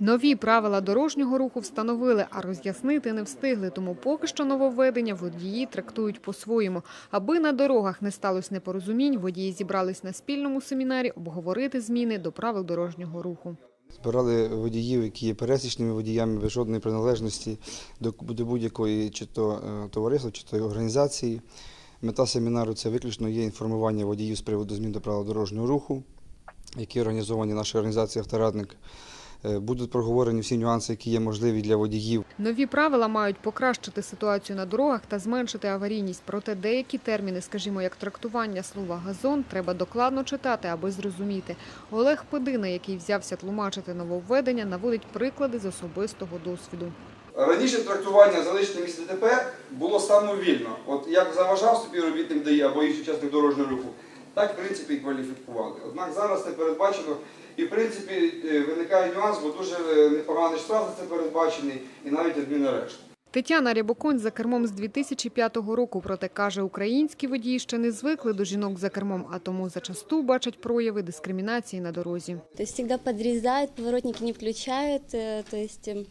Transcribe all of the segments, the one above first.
Нові правила дорожнього руху встановили, а роз'яснити не встигли. Тому поки що нововведення водії трактують по-своєму. Аби на дорогах не сталося непорозумінь, водії зібрались на спільному семінарі обговорити зміни до правил дорожнього руху. Збирали водіїв, які є пересічними водіями без жодної приналежності до, будь-якої чи то е, товариства, чи то організації. Мета семінару це виключно є інформування водіїв з приводу змін до правил дорожнього руху, які організовані нашою організацією «Авторадник». Е, Будуть проговорені всі нюанси, які є можливі для водіїв. Нові правила мають покращити ситуацію на дорогах та зменшити аварійність. Проте деякі терміни, скажімо, як трактування слова газон, треба докладно читати, аби зрозуміти. Олег Педина, який взявся тлумачити нововведення, наводить приклади з особистого досвіду. Раніше трактування залишення місця ДТП було самовільно. От як заважав співробітник ДАІ або інший учасник дорожнього руху, так в принципі і кваліфікували. Однак зараз це передбачено і в принципі е, виникає нюанс, бо дуже е, непоганий штраф за це передбачений і навіть адмінарешт. Тетяна Рябоконь за кермом з 2005 року, проте каже, українські водії ще не звикли до жінок за кермом, а тому зачасту бачать прояви дискримінації на дорозі. То есть всегда подрезают, поворотники не включают, э, то есть эм,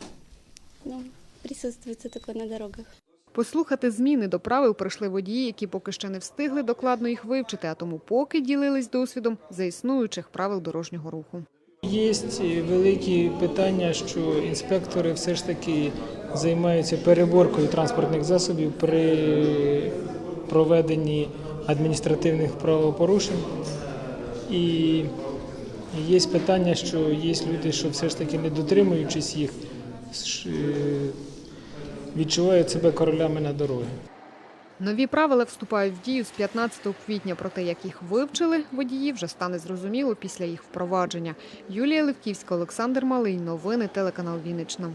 ну, присутствует это такое на дорогах. Послухати зміни до правил прийшли водії, які поки ще не встигли докладно їх вивчити, а тому поки ділились досвідом за існуючих правил дорожнього руху. Є великі питання, що інспектори все ж таки займаються переборкою транспортних засобів при проведенні адміністративних правопорушень. І є питання, що є люди, що все ж таки не дотримуючись їх, відчувають себе королями на дорогі. Нові правила вступають в дію з 15 квітня, Про те, як їх вивчили водії, вже стане зрозуміло після їх впровадження. Юлія Левківська, Олександр Малий. Новини телеканал Вінниччина.